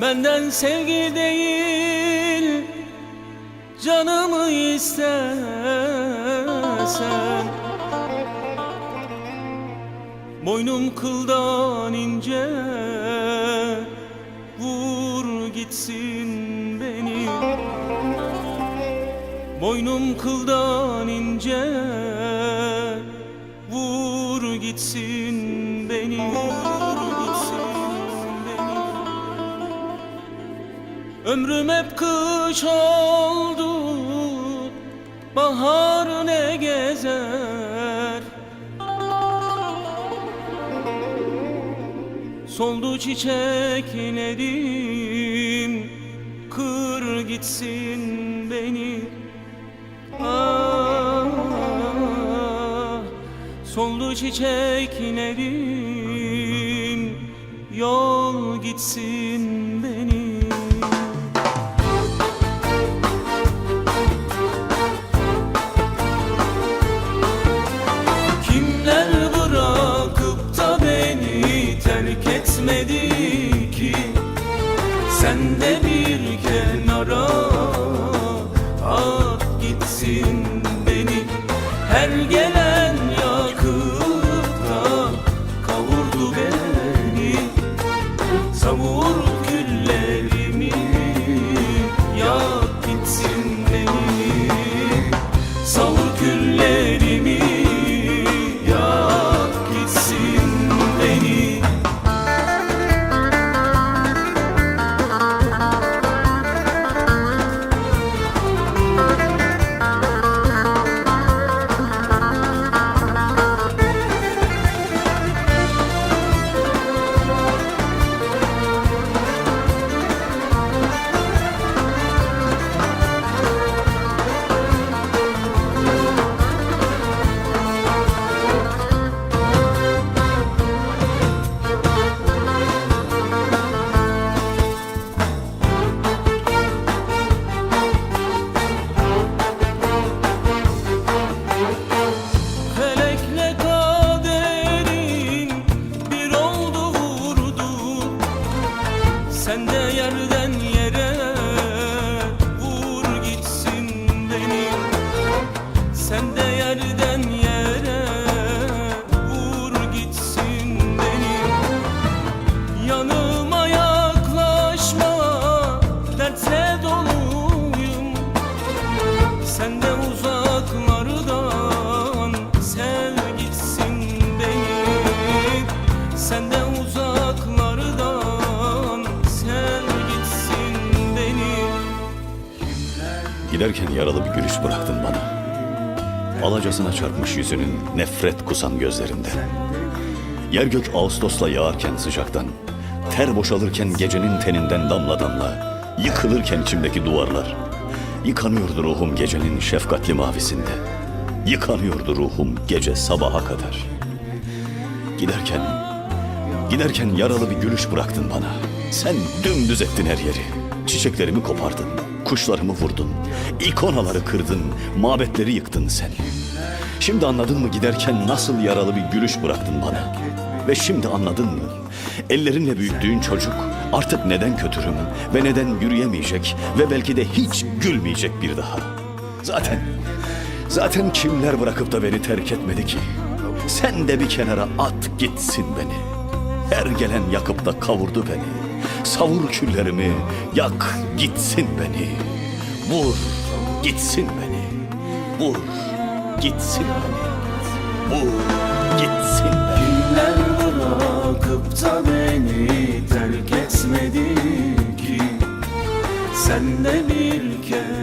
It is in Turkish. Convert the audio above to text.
Benden sevgi değil Canımı istersen Boynum kıldan ince Vur gitsin beni. Boynum kıldan ince Vur gitsin beni Ömrüm hep kış oldu Bahar ne gezer? Soldu çiçeklerim Kır gitsin beni. Ah, soldu çiçeklerim Yol gitsin bir kenara. At gitsin beni. Her gelen Sen de yerden yere vur gitsin beni. Yanıma yaklaşma dertle doluyum. Sen de uzaklardan sev gitsin beni. Sen de uzaklardan sev gitsin beni. Giderken yaralı bir gülüş bıraktın bana. Alacasına çarpmış yüzünün nefret kusan gözlerinde. Yer gök Ağustos'la yağarken sıcaktan, ter boşalırken gecenin teninden damla damla, yıkılırken içimdeki duvarlar. Yıkanıyordu ruhum gecenin şefkatli mavisinde. Yıkanıyordu ruhum gece sabaha kadar. Giderken, giderken yaralı bir gülüş bıraktın bana. Sen dümdüz ettin her yeri. Çiçeklerimi kopardın, kuşlarımı vurdun, ikonaları kırdın, mabetleri yıktın sen. Şimdi anladın mı giderken nasıl yaralı bir gülüş bıraktın bana? Ve şimdi anladın mı? Ellerinle büyüttüğün çocuk artık neden kötürüm ve neden yürüyemeyecek ve belki de hiç gülmeyecek bir daha. Zaten, zaten kimler bırakıp da beni terk etmedi ki? Sen de bir kenara at gitsin beni. Her gelen yakıp da kavurdu beni. Savur küllerimi, yak gitsin beni. Vur gitsin beni. Vur gitsin beni. Vur gitsin beni. Kimler bırakıp da beni terk etmedi ki Sen de bir kenara